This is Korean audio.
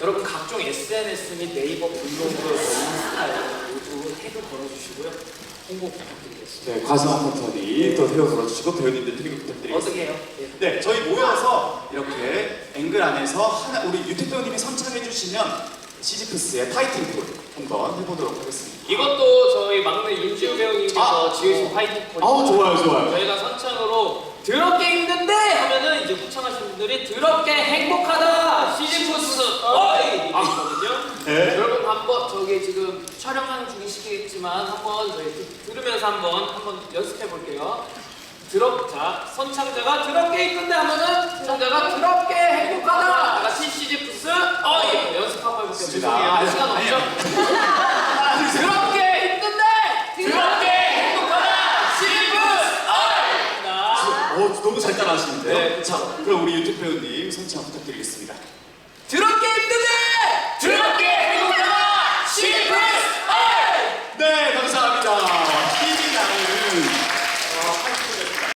여러분 각종 SNS 및 네이버 블로그, 인스타에 모두 태그 걸어주시고요. 홍보 부탁드리겠습니다. 네, 과수원 포털이 또 태워 걸어주시고 배우님들 태그 부탁드리겠습니다. 어떻게 해요? 예. 네, 저희 모여서 이렇게 앵글 안에서 하나 우리 유택 배우님이 선창해 주시면 시지프스의 파이팅풀 한번 해보도록 하겠습니다. 이것도 저희 막내 윤지우 배우님께서 지으신 파이팅 콜. 아우 좋아요, 좋아요. 저희가 선창으로 더럽게 힘든데 하면은 이제 후창하신 분들이 더럽게 행복하다 시즌푸스 어이 이거든요. 네. 여러분 한번 저기 지금 촬영하는 중이시겠지만 한번 저희 들- 들으면서 한번 한번 연습해 볼게요. 드럽 자 선창자가 더럽게 이쁜데 하면은 선창자가 더럽게 행복하다. 다 같이 시즌푸스 어이 연습 한번 해볼게요. 죄송해요. 아니, 시간 없죠? 더럽게 힘든데 더럽게 행복하다 시즌푸스 어이. 어, 너무 잘 따라하시는데요. 네. 자, 그럼 우리 유택 배우님 선창 부탁드리겠습니다.